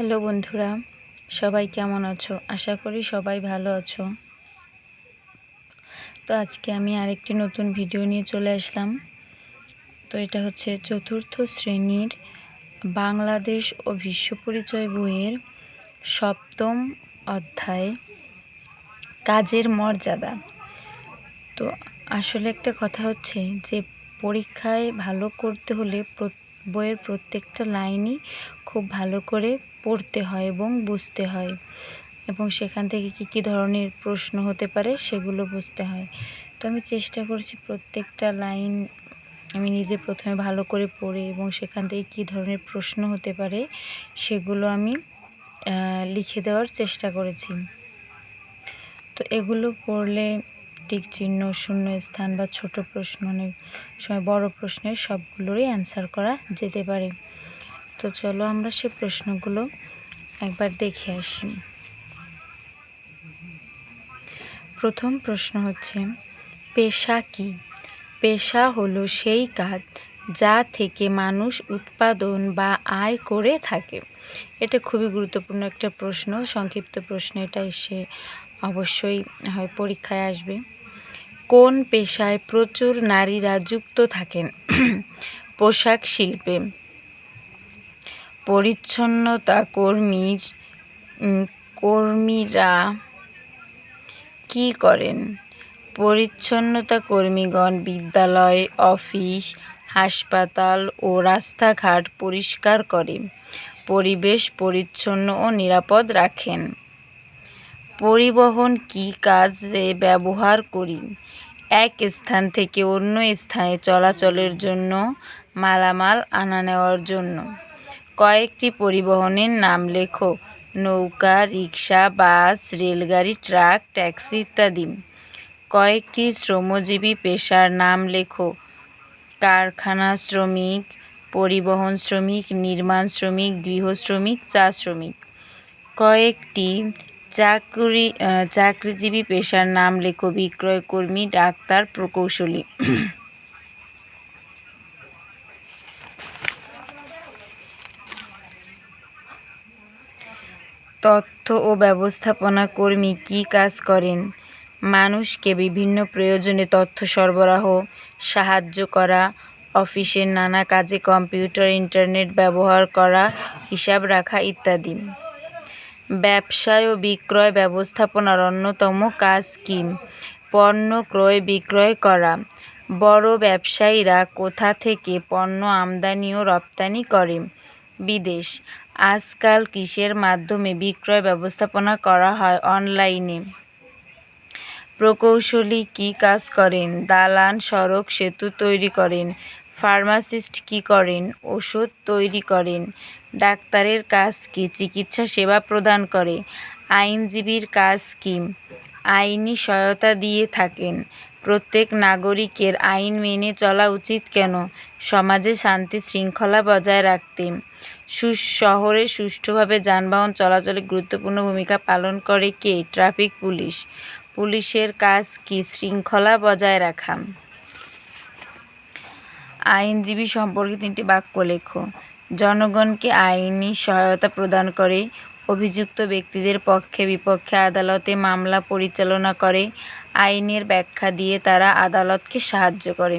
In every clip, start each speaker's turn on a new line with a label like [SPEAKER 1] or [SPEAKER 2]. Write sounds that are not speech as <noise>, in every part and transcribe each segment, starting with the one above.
[SPEAKER 1] Hello বন্ধুরা, সবাই কেমন আছো? আশা করি সবাই ভালো আছো। তো আজকে আমি আরেকটি নতুন ভিডিও নিয়ে চলে আসলাম। তো এটা হচ্ছে চতুর্থ শ্রেণির বাংলাদেশ ও বিশ্ব পরিচয় বইয়ের সপ্তম অধ্যায়, কাজের মর্যাদা। তো আসলে একটা কথা হচ্ছে যে, পরীক্ষায় ভালো করতে হলে বইয়ের প্রত্যেকটা লাইনই খুব ভালো করে পড়তে হয় এবং বুঝতে হয়। এবং সেখান থেকে কী কী ধরনের প্রশ্ন হতে পারে সেগুলো বুঝতে হয়। তো আমি চেষ্টা করছি প্রত্যেকটা লাইন আমি নিজে প্রথমে ভালো করে পড়ে এবং সেখান থেকে কী ধরনের প্রশ্ন হতে পারে সেগুলো আমি লিখে দেওয়ার চেষ্টা করেছি। তো এগুলো পড়লে টিক চিহ্ন শূন্য স্থান বা ছোট প্রশ্ন অনেক সময় বড় প্রশ্নের সবগুলোরই অ্যান্সার করা যেতে পারে। তো চলো আমরা সে প্রশ্নগুলো একবার দেখে আসি। প্রথম প্রশ্ন হচ্ছে, পেশা কি? পেশা হলো সেই কাজ যা থেকে মানুষ উৎপাদন বা আয় করে থাকে। এটা খুবই গুরুত্বপূর্ণ একটা প্রশ্ন, সংক্ষিপ্ত প্রশ্ন, এটা এসে অবশ্যই, হয়, পরীক্ষায় আসবে। কোন পেশায় প্রচুর নারীরা যুক্ত থাকেন? <clears throat> পোশাক শিল্পে। পরিচ্ছন্নতা কর্মীর কর্মীরা কি করেন? পরিচ্ছন্নতা কর্মীগণ বিদ্যালয়, অফিস, হাসপাতাল ও রাস্তাঘাট পরিষ্কার করে, পরিবেশ পরিচ্ছন্ন ও নিরাপদ রাখেন। পরিবহন কি কাজে ব্যবহার করি? এক স্থান থেকে অন্য স্থানে চলাচলের জন্য মালামাল আনা নেওয়ার জন্য। কয়েকটি পরিবহনের নাম লেখো। নৌকা রিক্সা বাস, রেলগাড়ি, ট্রাক, ট্যাক্সি ইত্যাদি। কয়েকটি শ্রমজীবী পেশার নাম লেখো। কারখানা শ্রমিক, পরিবহন শ্রমিক, নির্মাণ শ্রমিক, গৃহ শ্রমিক, চা শ্রমিক। কয়েকটি চাকরি চাকরিজীবী পেশার নাম লেখো। বিক্রয়কর্মী, ডাক্তার, প্রকৌশলী। তথ্য ও ব্যবস্থাপনা কর্মী কী কাজ করেন? মানুষকে বিভিন্ন প্রয়োজনে তথ্য সরবরাহ, সাহায্য করা, অফিসের নানা কাজে কম্পিউটার, ইন্টারনেট ব্যবহার করা, হিসাব রাখা ইত্যাদি। ব্যবসায় ও বিক্রয় ব্যবস্থাপনার অন্যতম কাজ কি? পণ্য ক্রয় বিক্রয় করা। বড় ব্যবসায়ীরা কোথা থেকে পণ্য আমদানি ও রপ্তানি করে? বিদেশ। আজকাল কিসের মাধ্যমে বিক্রয় ব্যবস্থাপনা করা হয় অনলাইনে? প্রকৌশলী কী কাজ করেন? দালান, সড়ক, সেতু তৈরি করেন? ফার্মাসিস্ট কী করেন? ওষুধ তৈরি করেন? ডাক্তারের কাজ কি? চিকিৎসা সেবা প্রদান করে? আইনজীবীর কাজ কি? আইনি সহায়তা দিয়ে থাকেন? প্রত্যেক নাগরিকের আইন মেনে চলা উচিত কেন? সমাজে শান্তি শৃঙ্খলা বজায় রাখতে। শহরে সুষ্ঠুভাবে যানবাহন চলাচলে গুরুত্বপূর্ণ ভূমিকা পালন করে কে? Traffic police. পুলিশের কাজ কি? শৃঙ্খলা বজায় রাখা। আইনজীবী সম্পর্কে তিনটি বাক্য লেখো। জনগণকে আইনি সহায়তা প্রদান করে, অভিযুক্ত ব্যক্তিদের পক্ষে বিপক্ষে আদালতে মামলা পরিচালনা করে আইনের ব্যাখ্যা দিয়ে তারা আদালতকে সাহায্য করে।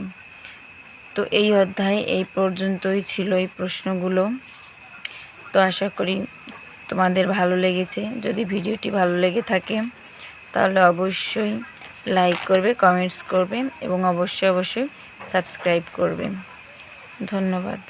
[SPEAKER 1] তো এই অধ্যায় এই পর্যন্তই ছিল এই প্রশ্নগুলো। তো আশা করি তোমাদের ভালো লেগেছে। যদি ভিডিওটি ভালো লেগে থাকে, তাহলে অবশ্যই লাইক করবে, কমেন্টস করবে এবং অবশ্যই অবশ্যই সাবস্ক্রাইব করবে। ধন্যবাদ।